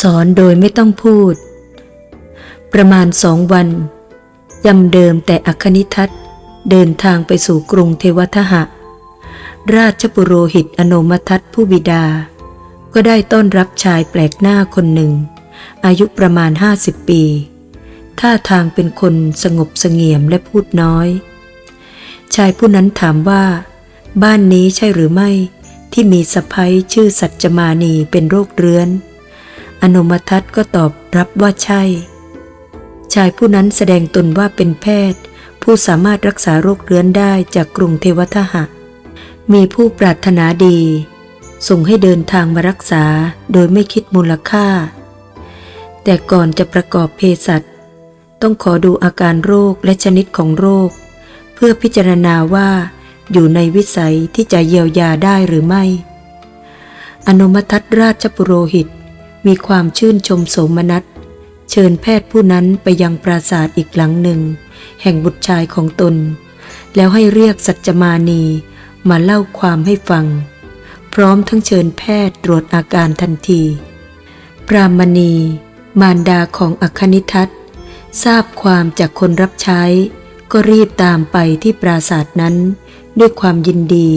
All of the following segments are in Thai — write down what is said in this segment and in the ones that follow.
สอนโดยไม่ต้องพูด ประมาณสองวันยำเดิมแต่อคนิทัศน์เดินทางไปสู่กรุงเทวทหะ ราชปุโรหิตอโนมทัตผู้บิดา ก็ได้ต้อนรับชายแปลกหน้าคนหนึ่ง อายุประมาณห้าสิบปี ท่าทางเป็นคนสงบเสงี่ยมและพูดน้อย ชายผู้นั้นถามว่า บ้านนี้ใช่หรือไม่ที่มีสะพ้ยชื่อสัจจมานีเป็นโรคเรื้อน อนุมทัตก็ตอบรับว่าใช่ ชายผู้นั้นแสดงตนว่าเป็นแพทย์ ผู้สามารถรักษาโรคเรื้อนได้จากกรุงเทวทหะ มีผู้ปรารถนาดี ส่งให้เดินทางมารักษาโดยไม่คิดมูลค่า แต่ก่อนจะประกอบเภสัชต้องขอดูอาการโรคและชนิดของโรค เพื่อพิจารณาว่าอยู่ในวิสัยที่จะเยียวยาได้หรือไม่ อนุมทัตราชปุโรหิต มีความชื่นชมโสมนัส เชิญแพทย์ผู้นั้นไปยังปราสาทอีกหลังหนึ่ง แห่งบุตรชายของตน แล้วให้เรียกสัจจมานีมาเล่าความให้ฟัง พร้อมทั้งเชิญแพทย์ตรวจอาการทันที พรามณี มารดาของอคณิทัตทราบความจากคนรับใช้ ก็รีบตามไปที่ปราสาทนั้น ด้วยความยินดี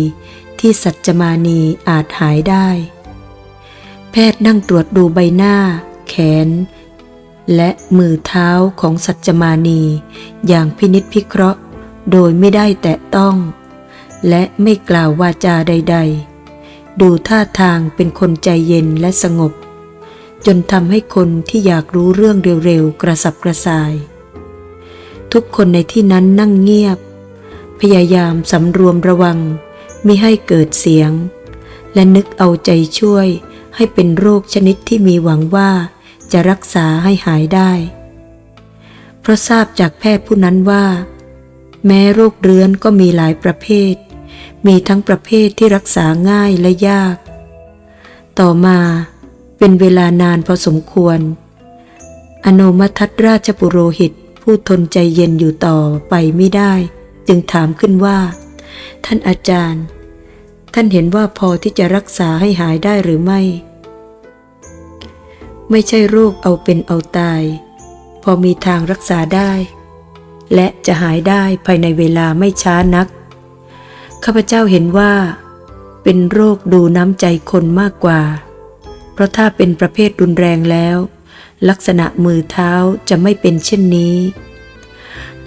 ที่สัจจมานีอาจหายได้ แพทย์นั่งตรวจดูใบหน้า แขน และมือเท้าของสัจจมานี อย่างพินิษพิเคราะห์ โดยไม่ได้แตะต้อง และไม่กล่าววาจาใด ๆ ดูท่าทางเป็นคนใจเย็นและสงบ จนทำให้คนที่อยากรู้เรื่องเร็วๆ กระสับกระส่าย ทุกคนในที่นั้นนั่งเงียบ พยายามสำรวมระวัง ไมิให้เกิดเสียง และนึกเอาใจช่วย ให้เป็นโรคชนิดที่มีหวังว่าจะรักษาให้หายได้ เพราะทราบจากแพทย์ผู้นั้นว่า แม้โรคเรื้อนก็มีหลายประเภท มีทั้งประเภทที่รักษาง่ายและยาก ต่อมาเป็นเวลานานพอสมควร อโนมทัตราชปุโรหิตผู้ทนใจเย็นอยู่ต่อไปไม่ได้ จึงถามขึ้นว่า ท่านอาจารย์ ท่านเห็นว่าพอที่จะรักษาให้หายได้หรือไม่ ไม่ใช่โรคเอาเป็นเอาตาย พอมีทางรักษาได้ และจะหายได้ภายในเวลาไม่ช้านัก ข้าพเจ้าเห็นว่า เป็นโรคดูน้ำใจคนมากกว่า เพราะถ้าเป็นประเภทรุนแรงแล้ว ลักษณะมือเท้าจะไม่เป็นเช่นนี้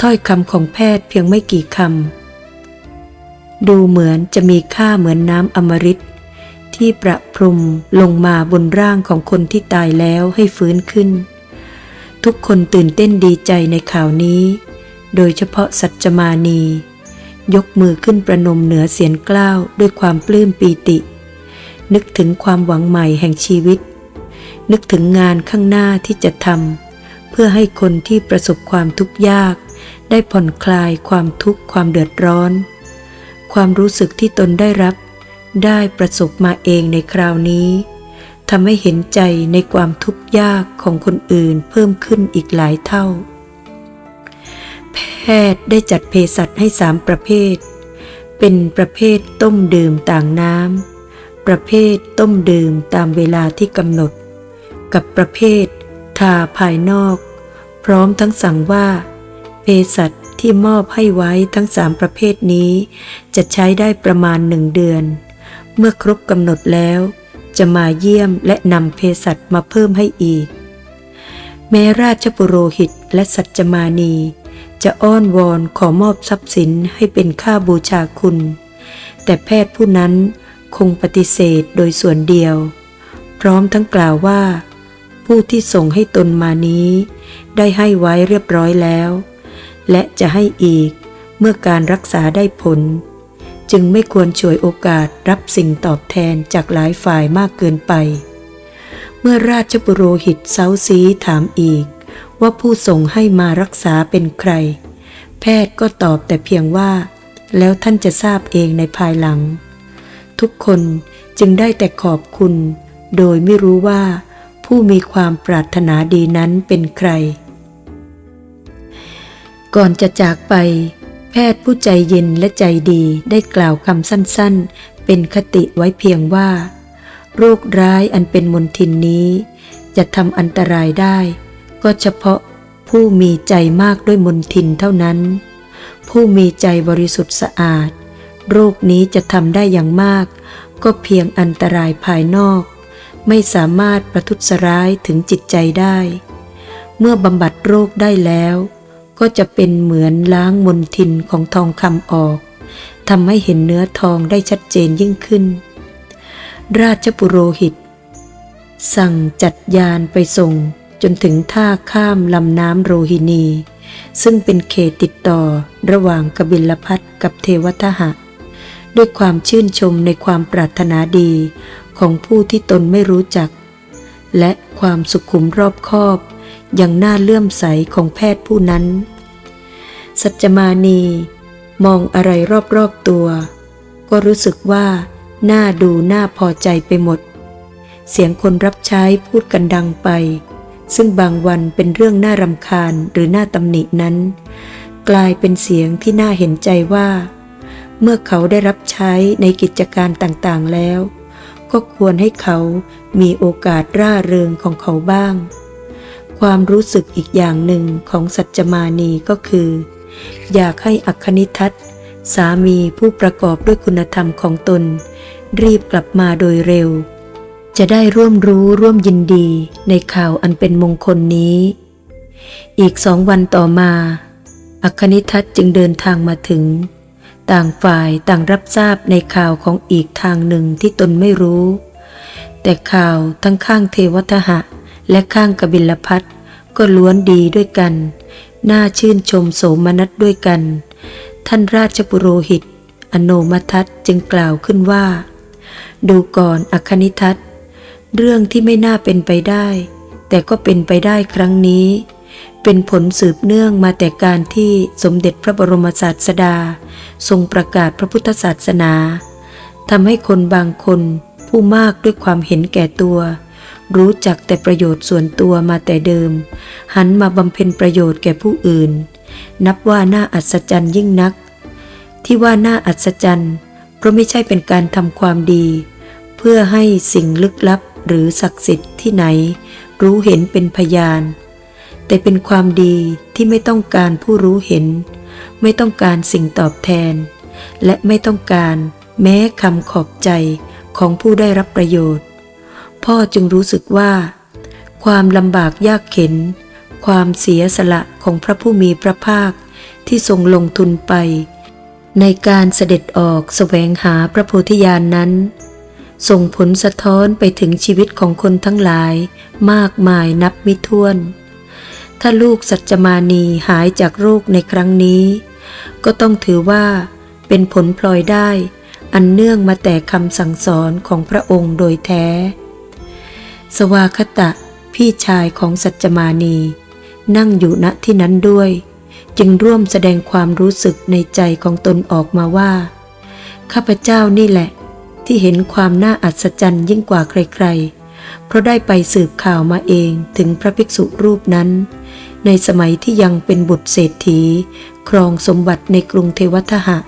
ถ้อยคำของแพทย์เพียงไม่กี่คำดูเหมือนจะมีค่าเหมือนน้ำอมฤต ที่ประพรมลงมาบนร่างของคนที่ตายแล้วให้ฟื้นขึ้น ทุกคนตื่นเต้นดีใจในข่าวนี้ โดยเฉพาะสัจมานี ยกมือขึ้นประนมเหนือเสียงกล้าวด้วยความปลื้มปีติ นึกถึงความหวังใหม่แห่งชีวิต นึกถึงงานข้างหน้าที่จะทำเพื่อให้คนที่ประสบความทุกข์ยาก ได้ผ่อนคลายความทุกข์ความเดือดร้อน ความรู้สึกที่ตนได้รับ ได้ประสบมาเองในคราวนี้ทำให้เห็นใจในความทุกข์ยากของคนอื่นเพิ่มขึ้นอีกหลายเท่า แพทย์ได้จัดเภสัชให้สามประเภท เป็นประเภทต้มดื่มต่างน้ำประเภทต้มดื่มตามเวลาที่กำหนด กับประเภททาภายนอก พร้อมทั้งสั่งว่าเภสัชที่มอบให้ไว้ทั้งสามประเภทนี้ จะใช้ได้ประมาณหนึ่งเดือน เมื่อครบกำหนดแล้ว จะมาเยี่ยมและนำเภสัชมาเพิ่มให้อีก แม้ราชปุโรหิตและสัจจมานี จะอ้อนวอนขอมอบทรัพย์สินให้เป็นค่าบูชาคุณ แต่แพทย์ผู้นั้นคงปฏิเสธโดยส่วนเดียว พร้อมทั้งกล่าวว่า ผู้ที่ส่งให้ตนมานี้ ได้ให้ไว้เรียบร้อยแล้ว และจะให้อีกเมื่อการรักษาได้ผล จึงไม่ควรฉวยโอกาสรับสิ่งตอบแทนจากหลายฝ่ายมากเกินไป เมื่อราชบุโรหิตเซาซีถามอีก ว่าผู้ส่งให้มารักษาเป็นใคร แพทย์ก็ตอบแต่เพียงว่า แล้วท่านจะทราบเองในภายหลัง ทุกคนจึงได้แต่ขอบคุณ โดยไม่รู้ว่า ผู้มีความปรารถนาดีนั้นเป็นใคร ก่อนจะจากไป แพทย์ผู้ใจเย็นและใจดีได้กล่าวคำสั้นๆ เป็นคติไว้เพียงว่า โรคร้ายอันเป็นมนทินนี้ จะทำอันตรายได้ ก็เฉพาะผู้มีใจมากด้วยมนทินเท่านั้น ผู้มีใจบริสุทธิ์สะอาด โรคนี้จะทำได้อย่างมาก ก็เพียงอันตรายภายนอก ไม่สามารถประทุษร้ายถึงจิตใจได้ เมื่อบำบัดโรคได้แล้ว ก็จะเป็นเหมือนล้างมนทินของทองคำออกทำให้เห็นเนื้อทองได้ชัดเจนยิ่งขึ้น ราชปุโรหิต สั่งจัดยานไปส่งจนถึงท่าข้ามลำน้ำโรฮินี ซึ่งเป็นเขตติดต่อระหว่างกบิลพัทกับเทวทหะ ด้วยความชื่นชมในความปรารถนาดีของผู้ที่ตนไม่รู้จัก และความสุขุมรอบคอบ อย่างน่าเลื่อมใสของแพทย์ผู้นั้น สัจมานีมองอะไรรอบๆตัว ก็รู้สึกว่าน่าดูน่าพอใจไปหมด เสียงคนรับใช้พูดกันดังไป ซึ่งบางวันเป็นเรื่องน่ารำคาญหรือน่าตำหนินั้น กลายเป็นเสียงที่น่าเห็นใจว่า เมื่อเขาได้รับใช้ในกิจการต่างๆแล้ว ก็ควรให้เขามีโอกาสร่าเริงของเขาบ้าง ความรู้สึกอีกอย่างหนึ่งของสัจจมานีก็คือ อยากให้อัคคณิทัศสามีผู้ประกอบด้วยคุณธรรมของตน รีบกลับมาโดยเร็ว จะได้ร่วมรู้ร่วมยินดีในข่าวอันเป็นมงคลนี้ อีกสองวันต่อมา อัคคณิทัศจึงเดินทางมาถึง ต่างฝ่ายต่างรับทราบในข่าวของอีกทางหนึ่งที่ตนไม่รู้ แต่ข่าวทั้งข้างเทวทหะ และข้างกบิลพัทก็ล้วนดีด้วยกัน น่าชื่นชมโสมนัสด้วยกัน ท่านราชปุโรหิต อโนมทัตจึงกล่าวขึ้นว่า ดูก่อนอคคณิทัตเรื่องที่ไม่น่าเป็นไปได้ แต่ก็เป็นไปได้ครั้งนี้ เป็นผลสืบเนื่องมาแต่การที่สมเด็จพระบรมศาสดา ทรงประกาศพระพุทธศาสนาทำให้คนบางคนผู้มากด้วยความเห็นแก่ตัว รู้จักแต่ประโยชน์ส่วนตัวมาแต่เดิม หันมาบำเพ็ญประโยชน์แก่ผู้อื่น นับว่าน่าอัศจรรย์ยิ่งนัก ที่ว่าน่าอัศจรรย์ เพราะไม่ใช่เป็นการทำความดี เพื่อให้สิ่งลึกลับหรือศักดิ์สิทธิ์ที่ไหน รู้เห็นเป็นพยาน แต่เป็นความดีที่ไม่ต้องการผู้รู้เห็น ไม่ต้องการสิ่งตอบแทน และไม่ต้องการแม้คำขอบใจของผู้ได้รับประโยชน์ พ่อจึงรู้สึกว่า ความลำบากยากเข็น ความเสียสละของพระผู้มีพระภาคที่ทรงลงทุนไป ในการเสด็จออกแสวงหาพระโพธิญาณนนั้น ส่งผลสะท้อนไปถึงชีวิตของคนทั้งหลายมากมายนับไม่ถ้วน ถ้าลูกสัจจมานีหายจากโรคในครั้งนี้ ก็ต้องถือว่าเป็นผลพลอยได้อันเนื่องมาแต่คำสั่งสอนของพระองค์โดยแท้ สวาคตะพี่ชายของสัจจมานี นั่งอยู่ณที่นั้นด้วย จึงร่วมแสดงความรู้สึกในใจของตนออกมาว่า ข้าพเจ้านี่แหละ ที่เห็นความน่าอัศจรรย์ยิ่งกว่าใครๆ เพราะได้ไปสืบข่าวมาเองถึงพระภิกษุรูปนั้น ในสมัยที่ยังเป็นบุตรเศรษฐี ครองสมบัติในกรุงเทวทหะ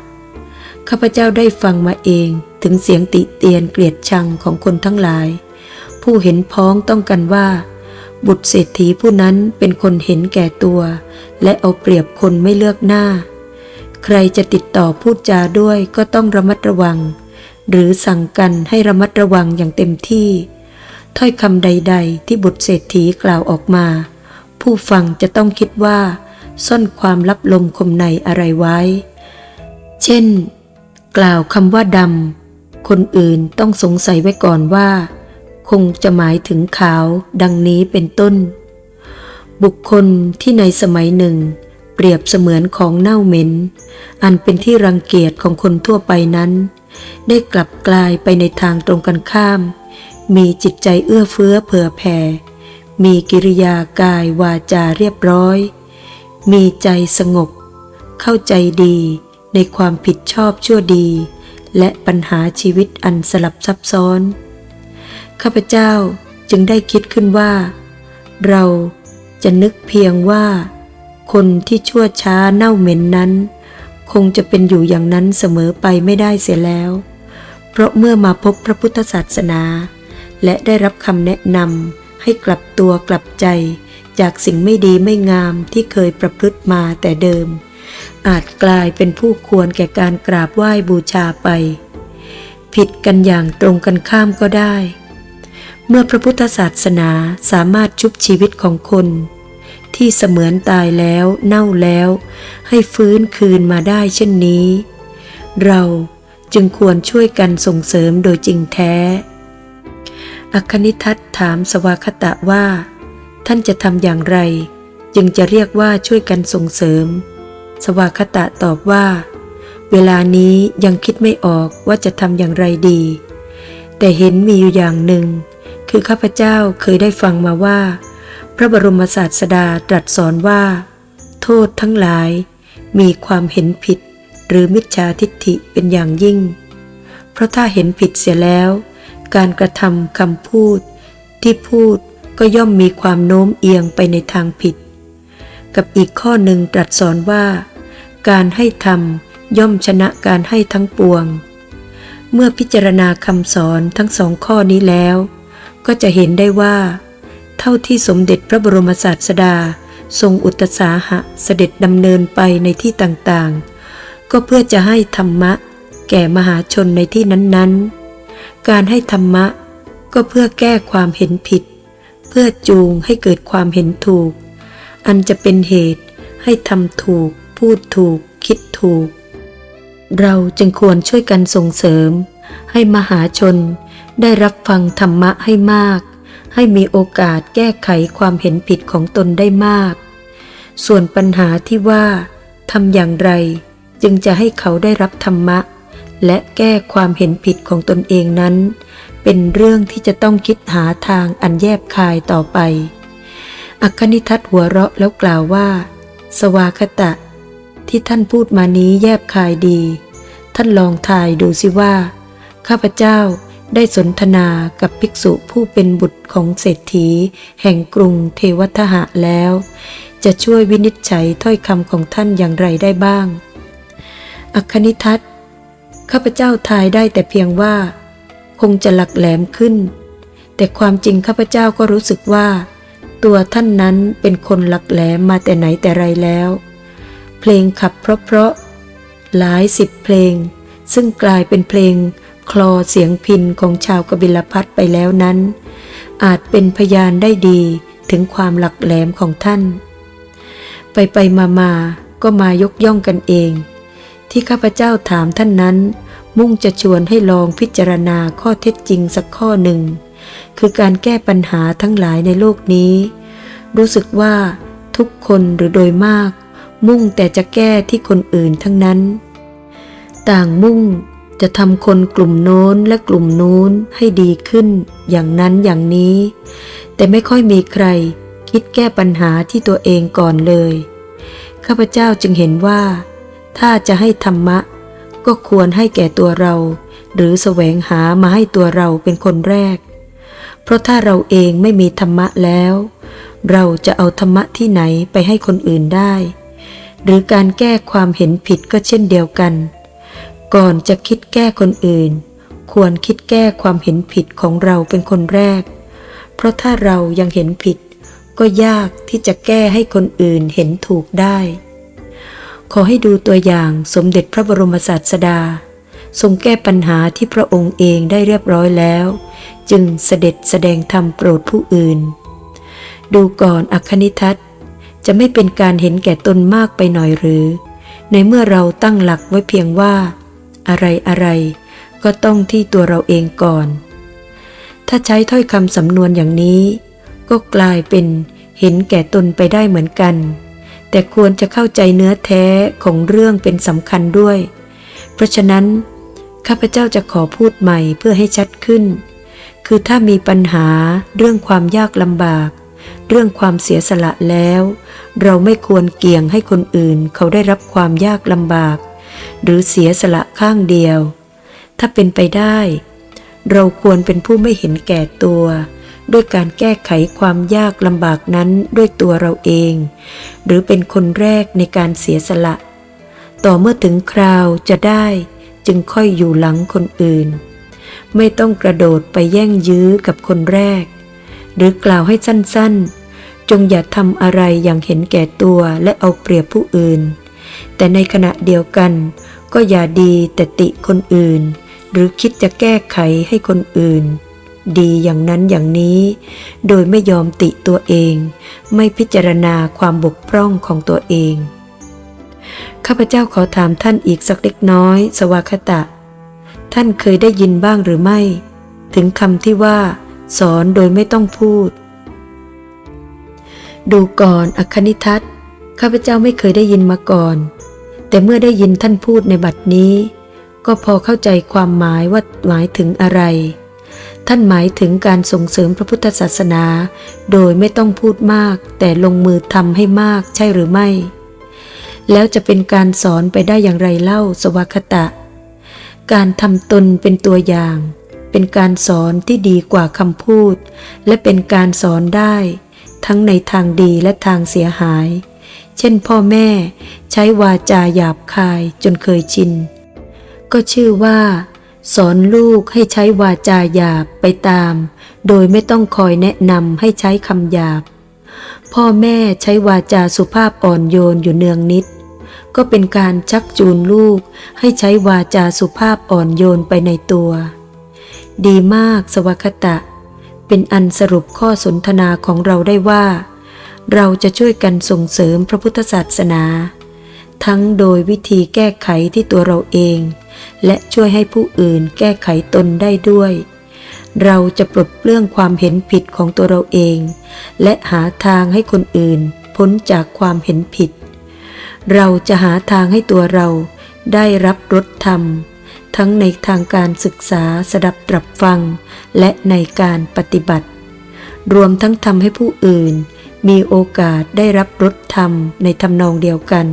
ข้าพเจ้าได้ฟังมาเองถึงเสียงติเตียนเกลียดชังของคนทั้งหลาย ผู้เห็นพ้องต้องกันว่า บุตรเศรษฐีผู้นั้นเป็นคนเห็นแก่ตัว และเอาเปรียบคนไม่เลือกหน้า ใครจะติดต่อพูดจาด้วยก็ต้องระมัดระวัง หรือสั่งกันให้ระมัดระวังอย่างเต็มที่ ถ้อยคำใด ๆ ที่บุตรเศรษฐีกล่าวออกมา ผู้ฟังจะต้องคิดว่า ซ่อนความลับลมคมในอะไรไว้ เช่น กล่าวคำว่าดำคนอื่นต้องสงสัยไว้ก่อนว่า คงจะหมายถึงขาวดังนี้เป็นต้น บุคคลที่ในสมัยหนึ่ง เปรียบเสมือนของเน่าเหม็น อันเป็นที่รังเกียจของคนทั่วไปนั้น ได้กลับกลายไปในทางตรงกันข้าม มีจิตใจเอื้อเฟื้อเผื่อแผ่ มีกิริยากายวาจาเรียบร้อย มีใจสงบ เข้าใจดีในความผิดชอบชั่วดี และปัญหาชีวิตอันสลับซับซ้อน ข้าพเจ้าจึงได้คิดขึ้นว่า เราจะนึกเพียงว่า คนที่ชั่วช้าเน่าเหม็นนั้น คงจะเป็นอยู่อย่างนั้นเสมอไปไม่ได้เสียแล้ว เพราะเมื่อมาพบพระพุทธศาสนา และได้รับคำแนะนำให้กลับตัวกลับใจจากสิ่งไม่ดีไม่งามที่เคยประพฤติมาแต่เดิม อาจกลายเป็นผู้ควรแก่การกราบไหว้บูชาไป ผิดกันอย่างตรงกันข้ามก็ได้ เมื่อพระพุทธศาสนาสามารถชุบชีวิตของคน ที่เสมือนตายแล้วเน่าแล้ว ให้ฟื้นคืนมาได้เช่นนี้ เราจึงควรช่วยกันส่งเสริมโดยจริงแท้ อคคณิทัตถามสวากตะว่า ท่านจะทำอย่างไร จึงจะเรียกว่าช่วยกันส่งเสริม สวากตะตอบว่า เวลานี้ยังคิดไม่ออกว่าจะทำอย่างไรดี แต่เห็นมีอยู่อย่างหนึ่ง คือข้าพเจ้าเคยได้ฟังมาว่า พระบรมศาสดาตรัสสอนว่า โทษทั้งหลาย มีความเห็นผิด หรือมิจฉาทิฏฐิเป็นอย่างยิ่ง เพราะถ้าเห็นผิดเสียแล้ว การกระทำคำพูด ที่พูดก็ย่อมมีความโน้มเอียงไปในทางผิด กับอีกข้อหนึ่งตรัสสอนว่า การให้ทำย่อมชนะการให้ทั้งปวง เมื่อพิจารณาคำสอนทั้งสองข้อนี้แล้ว ก็จะเห็นได้ว่า เท่าที่สมเด็จพระบรมศาสดา ทรงอุตสาหะเสด็จดำเนินไปในที่ต่างๆ ก็เพื่อจะให้ธรรมะ แก่มหาชนในที่นั้นๆ การให้ธรรมะก็เพื่อแก้ความเห็นผิด เพื่อจูงให้เกิดความเห็นถูก อันจะเป็นเหตุให้ทำถูก พูดถูก คิดถูก เราจึงควรช่วยกันส่งเสริม ให้มหาชน ได้รับฟังธรรมะให้มาก ให้มีโอกาสแก้ไขความเห็นผิดของตนได้มาก ส่วนปัญหาที่ว่าทำอย่างไร จึงจะให้เขาได้รับธรรมะ และแก้ความเห็นผิดของตนเองนั้น เป็นเรื่องที่จะต้องคิดหาทางอันแยบคายต่อไป อัคคณิทัตหัวเราะแล้วกล่าวว่า สวากตะ ที่ท่านพูดมานี้แยบคายดี ท่านลองทายดูสิว่า ข้าพเจ้า ได้สนทนากับภิกษุผู้เป็นบุตรของเศรษฐี แห่งกรุงเทวทหะแล้ว จะช่วยวินิจฉัยถ้อยคำของท่านอย่างไรได้บ้างอัคคณิทัตข้าพเจ้าทายได้แต่เพียงว่า คงจะหลักแหลมขึ้น แต่ความจริงข้าพเจ้าก็รู้สึกว่า ตัวท่านนั้นเป็นคนหลักแหลมมาแต่ไหนแต่ไรแล้ว เพลงขับเพราะๆหลายสิบเพลง ซึ่งกลายเป็นเพลง คลอเสียงพินของชาวกบิลพัทไปแล้วนั้น อาจเป็นพยานได้ดีถึงความหลักแหลมของท่าน ไปไปมามาก็มายกย่องกันเอง ที่ข้าพเจ้าถามท่านนั้น มุ่งจะชวนให้ลองพิจารณาข้อเท็จจริงสักข้อหนึ่ง คือการแก้ปัญหาทั้งหลายในโลกนี้ รู้สึกว่าทุกคนหรือโดยมาก มุ่งแต่จะแก้ที่คนอื่นทั้งนั้น ต่างมุ่ง จะทำคนกลุ่มโน้นและกลุ่มนู้นให้ดีขึ้น อย่างนั้นอย่างนี้ แต่ไม่ค่อยมีใคร คิดแก้ปัญหาที่ตัวเองก่อนเลย ข้าพเจ้าจึงเห็นว่า ถ้าจะให้ธรรมะ ก็ควรให้แก่ตัวเรา หรือแสวงหามาให้ตัวเราเป็นคนแรก เพราะถ้าเราเองไม่มีธรรมะแล้ว เราจะเอาธรรมะที่ไหนไปให้คนอื่นได้ หรือการแก้ความเห็นผิดก็เช่นเดียวกัน ก่อนจะคิดแก้คนอื่น ควรคิดแก้ความเห็นผิดของเราเป็นคนแรก เพราะถ้าเรายังเห็นผิด ก็ยากที่จะแก้ให้คนอื่นเห็นถูกได้ ขอให้ดูตัวอย่างสมเด็จพระบรมศาสดา ทรงแก้ปัญหาที่พระองค์เองได้เรียบร้อยแล้ว จึงเสด็จแสดงธรรมโปรดผู้อื่น ดูก่อนอัคคณิทัตจะไม่เป็นการเห็นแก่ตนมากไปหน่อยหรือ ในเมื่อเราตั้งหลักไว้เพียงว่า อะไรอะไรก็ต้องที่ตัวเราเองก่อน ถ้าใช้ถ้อยคำสำนวนอย่างนี้ ก็กลายเป็นเห็นแก่ตนไปได้เหมือนกัน แต่ควรจะเข้าใจเนื้อแท้ของเรื่องเป็นสำคัญด้วย เพราะฉะนั้น ข้าพเจ้าจะขอพูดใหม่เพื่อให้ชัดขึ้น คือถ้ามีปัญหาเรื่องความยากลำบาก เรื่องความเสียสละแล้ว เราไม่ควรเกี่ยงให้คนอื่นเขาได้รับความยากลำบาก หรือเสียสละข้างเดียว ถ้าเป็นไปได้ เราควรเป็นผู้ไม่เห็นแก่ตัว ด้วยการแก้ไขความยากลำบากนั้นด้วยตัวเราเอง หรือเป็นคนแรกในการเสียสละ ต่อเมื่อถึงคราวจะได้จึงค่อยอยู่หลังคนอื่น ไม่ต้องกระโดดไปแย่งยื้อกับคนแรก หรือกล่าวให้สั้นๆ จงอย่าทำอะไรอย่างเห็นแก่ตัวและเอาเปรียบผู้อื่น แต่ในขณะเดียวกัน ก็อย่าดีแต่ติคนอื่น หรือคิดจะแก้ไขให้คนอื่น ดีอย่างนั้นอย่างนี้ โดยไม่ยอมติตัวเอง ไม่พิจารณาความบกพร่องของตัวเอง ข้าพเจ้าขอถามท่านอีกสักเล็กน้อย สวากตะ ท่านเคยได้ยินบ้างหรือไม่ ถึงคำที่ว่า สอนโดยไม่ต้องพูด ดูก่อนอคณิทัศน์ข้าพเจ้าไม่เคยได้ยินมาก่อน แต่เมื่อได้ยินท่านพูดในบัดนี้ ก็พอเข้าใจความหมายว่าหมายถึงอะไร ท่านหมายถึงการส่งเสริมพระพุทธศาสนา โดยไม่ต้องพูดมาก แต่ลงมือทำให้มากใช่หรือไม่ แล้วจะเป็นการสอนไปได้อย่างไรเล่าสวากตะ การทำตนเป็นตัวอย่าง เป็นการสอนที่ดีกว่าคำพูด และเป็นการสอนได้ ทั้งในทางดีและทางเสียหาย เช่นพ่อแม่ ช้วาจาหยาบคายจนเคยชิน ก็ชื่อว่า สอนลูกให้ใช้วาจาหยาบไปตาม โดยไม่ต้องคอยแนะนำให้ใช้คำหยาบ พ่อแม่ใช้วาจาสุภาพอ่อนโยนอยู่เนืองนิด ก็เป็นการชักจูนลูกให้ใช้วาจาสุภาพอ่อนโยนไปในตัว ดีมากสวากตะ เป็นอันสรุปข้อสนทนาของเราได้ว่าเราจะช่วยกันส่งเสริมพระพุทธศาสนา ทั้งโดยวิธีแก้ไขที่ตัวเราเอง และช่วยให้ผู้อื่นแก้ไขตนได้ด้วย เราจะปลดเปลื้องความเห็นผิดของตัวเราเอง และหาทางให้คนอื่น พ้นจากความเห็นผิด เราจะหาทางให้ตัวเราได้รับรสธรรม ทั้งในทางการศึกษาสดับตรับฟัง และในการปฏิบัติ รวมทั้งทำให้ผู้อื่นมีโอกาสได้รับรสธรรมในทำนองเดียวกัน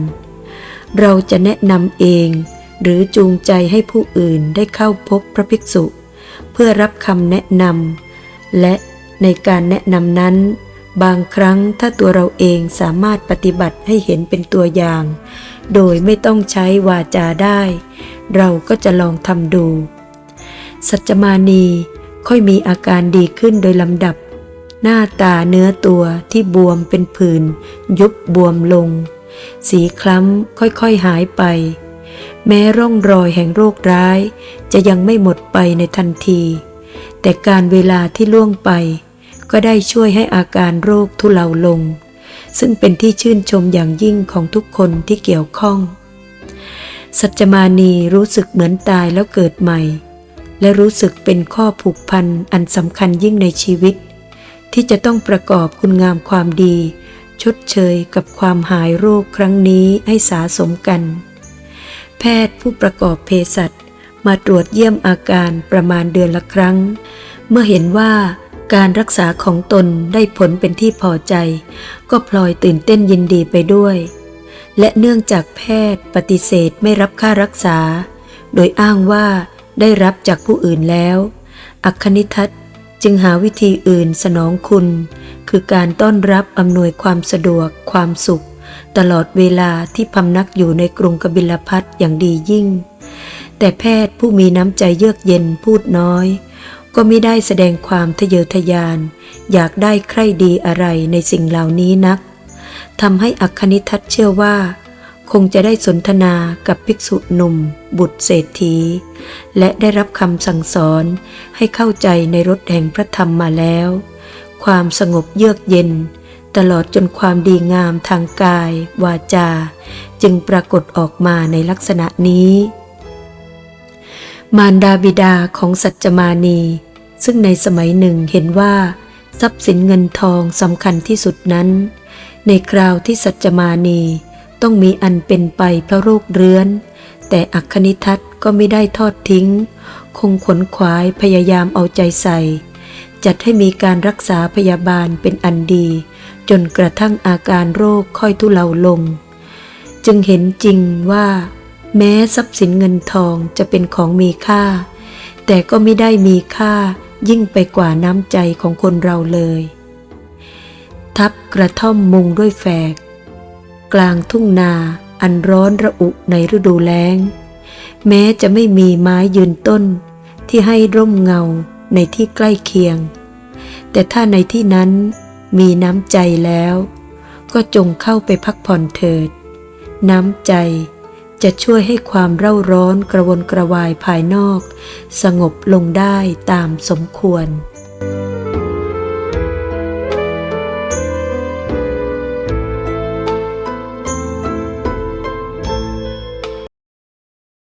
เราจะแนะนำเอง หรือจูงใจให้ผู้อื่นได้เข้าพบพระภิกษุ เพื่อรับคำแนะนำและในการแนะนำนั้น บางครั้งถ้าตัวเราเองสามารถปฏิบัติให้เห็นเป็นตัวอย่าง โดยไม่ต้องใช้วาจาได้ เราก็จะลองทำดู สัจมานีค่อยมีอาการดีขึ้นโดยลำดับ หน้าตาเนื้อตัวที่บวมเป็นผื่นยุบบวมลง สีคล้ำค่อยๆหายไป แม้ร่องรอยแห่งโรคร้าย จะยังไม่หมดไปในทันที แต่การเวลาที่ล่วงไป ก็ได้ช่วยให้อาการโรคทุเลาลง ซึ่งเป็นที่ชื่นชมอย่างยิ่งของทุกคนที่เกี่ยวข้อง สัจมานีรู้สึกเหมือนตายแล้วเกิดใหม่ และรู้สึกเป็นข้อผูกพันอันสำคัญยิ่งในชีวิตที่จะต้องประกอบคุณงามความดี ชดเชยกับความหายโรคครั้งนี้ให้สาสมกัน แพทย์ผู้ประกอบเภสัชมาตรวจเยี่ยมอาการประมาณเดือนละครั้ง เมื่อเห็นว่าการรักษาของตนได้ผลเป็นที่พอใจ ก็พลอยตื่นเต้นยินดีไปด้วย และเนื่องจากแพทย์ปฏิเสธไม่รับค่ารักษา โดยอ้างว่าได้รับจากผู้อื่นแล้ว อัคคณิทัศ จึงหาวิธีอื่นสนองคุณ คือการต้อนรับอำนวยความสะดวก ความสุข ตลอดเวลาที่พำนักอยู่ในกรุงกบิลพัทอย่างดียิ่ง แต่แพทย์ผู้มีน้ำใจเยือกเย็นพูดน้อย ก็ไม่ได้แสดงความทะเยอทะยาน อยากได้ใครดีอะไรในสิ่งเหล่านี้นักทำให้อัคคณิทัศน์เชื่อว่า คงจะได้สนทนากับภิกษุหนุ่ม บุตรเศรษฐี และได้รับคำสั่งสอนให้เข้าใจในรถแห่งพระธรรมมาแล้ว ความสงบเยือกเย็น ตลอดจนความดีงามทางกาย วาจา จึงปรากฏออกมาในลักษณะนี้ มารดาบิดาของสัจจมานี ซึ่งในสมัยหนึ่งเห็นว่า ทรัพย์สินเงินทองสำคัญที่สุดนั้น ในคราวที่สัจจมานี ต้องมีอันเป็นไปเพราะโรคเรื้อน แต่อัคคณิทัศก็ไม่ได้ทอดทิ้ง คงขนขวายพยายามเอาใจใส่ จัดให้มีการรักษาพยาบาลเป็นอันดี จนกระทั่งอาการโรคค่อยทุเลาลง จึงเห็นจริงว่า แม้ทรัพย์สินเงินทองจะเป็นของมีค่า แต่ก็ไม่ได้มีค่ายิ่งไปกว่าน้ำใจของคนเราเลย ทับกระท่อมมุงด้วยแฝก กลางทุ่งนาอันร้อนระอุในฤดูแล้ง แม้จะไม่มีไม้ยืนต้น ที่ให้ร่มเงาในที่ใกล้เคียง แต่ถ้าในที่นั้นมีน้ำใจแล้ว ก็จงเข้าไปพักผ่อนเถิด น้ำใจจะช่วยให้ความเร่าร้อนกระวนกระวายภายนอก สงบลงได้ตามสมควร